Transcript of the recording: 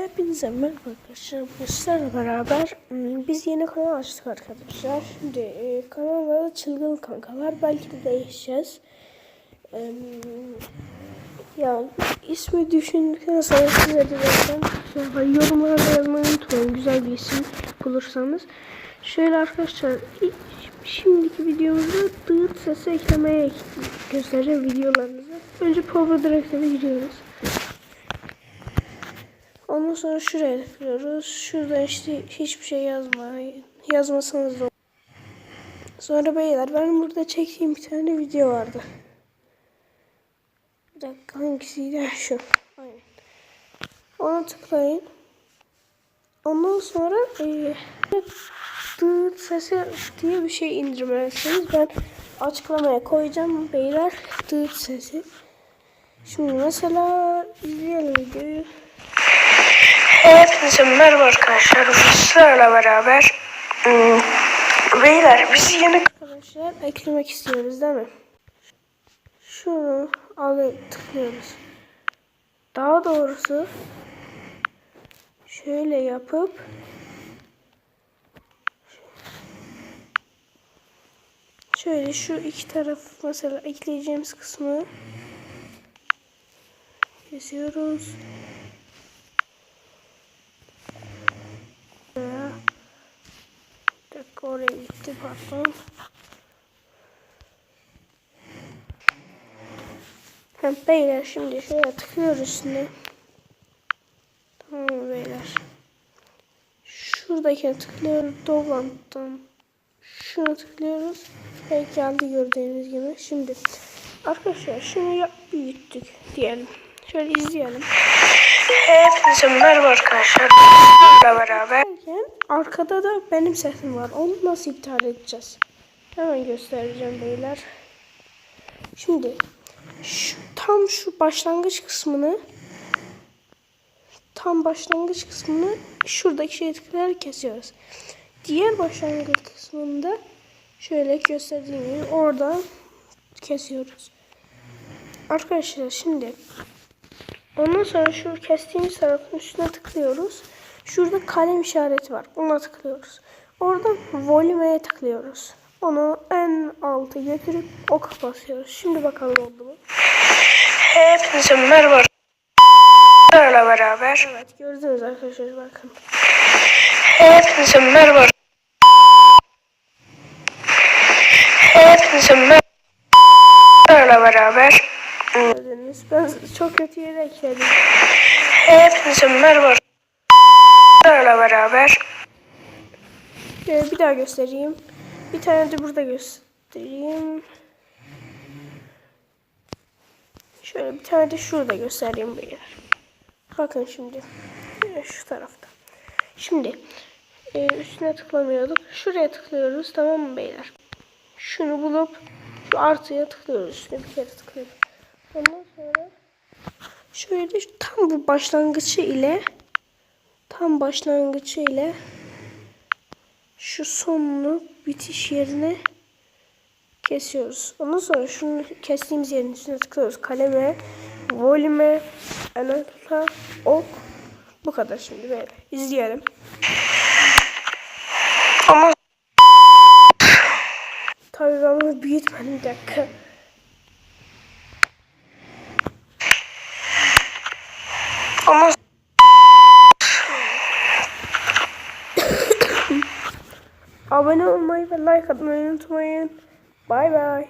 Hepinize merhaba arkadaşlar. Bu sizlerle beraber hmm, biz yeni kanal açtık arkadaşlar. Şimdi e, kanalda da çılgın kankalar. Belki de değişeceğiz. Em, ya ismi düşündükten sonra size de zaten yorumlarda yazmayı unutmayın. Güzel bir isim bulursanız. Şöyle arkadaşlar şimdiki videomuzda dıt sesi eklemeye göstereceğim videolarınızı. Önce Power Direct'e giriyoruz. Ondan sonra şuraya tıklıyoruz. Şurada işte hiçbir şey yazmayın. Yazmasanız da. Sonra beyler ben burada çektiğim bir tane video vardı. Bir dakika hangisiydi? Ha, Şu. Aynen. Ona tıklayın. Ondan sonra eee dıt sesi diye bir şey indirmelisiniz. Ben açıklamaya koyacağım beyler dıt sesi. Şimdi mesela izleyelim videoyu. Hepinize merhaba arkadaşlar. Sizlerle beraber hmm, beyler biz yeni Arkadaşlar eklemek istiyoruz değil mi? Şunu alı tıklıyoruz. Daha doğrusu şöyle yapıp şöyle şu iki taraf mesela ekleyeceğimiz kısmı kesiyoruz. Bir dakika oraya gitti pardon. Ha, beyler şimdi şuraya tıklıyoruz üstüne. Tamam beyler? Şuradakine tıklıyoruz. Dolantıdan. Şuna tıklıyoruz. Ve geldi gördüğünüz gibi. Şimdi arkadaşlar şunu yap büyüttük diyelim. Şöyle izleyelim. hepinize merhaba arkadaşlar. Beraber arkada da benim sesim var. Onu nasıl iptal edeceğiz? Hemen göstereceğim beyler. Şimdi şu, tam şu başlangıç kısmını tam başlangıç kısmını şuradaki tıklayarak kesiyoruz. Diğer başlangıç kısmında şöyle gösterdiğim gibi oradan kesiyoruz. Arkadaşlar şimdi Ondan sonra şu kestiğimiz tarafın üstüne tıklıyoruz. Şurada kalem işareti var. Ona tıklıyoruz. Oradan volümeye tıklıyoruz. Onu en altı getirip ok basıyoruz. Şimdi bakalım oldu mu? hepinize merhaba Sizlerle beraber Evet gördünüz arkadaşlar bakın. hepinize merhaba hepinize merhaba beraber Gördünüz. Ben çok kötü yere ekledim. hepinize merhaba beraber Şöyle bir daha göstereyim. Bir tane de burada göstereyim. Şöyle bir tane de şurada göstereyim beyler. Bakın şimdi. Ee, Şu tarafta. Şimdi e, üstüne tıklamıyorduk. Şuraya tıklıyoruz tamam mı beyler? Şunu bulup şu artıya tıklıyoruz. Üstüne bir kere tıklıyoruz. Ondan sonra şöyle tam bu başlangıcı ile tam başlangıcı ile şu sonunu bitiş yerine kesiyoruz. Ondan sonra şunu kestiğimiz yerin üstüne tıklıyoruz. Kaleme, volüme, en alta, ok. Bu kadar şimdi böyle. İzleyelim. ama Tabii ben bunu büyütmedim bir dakika. Ama Abone olmayı ve like atmayı unutmayın. Bay bay.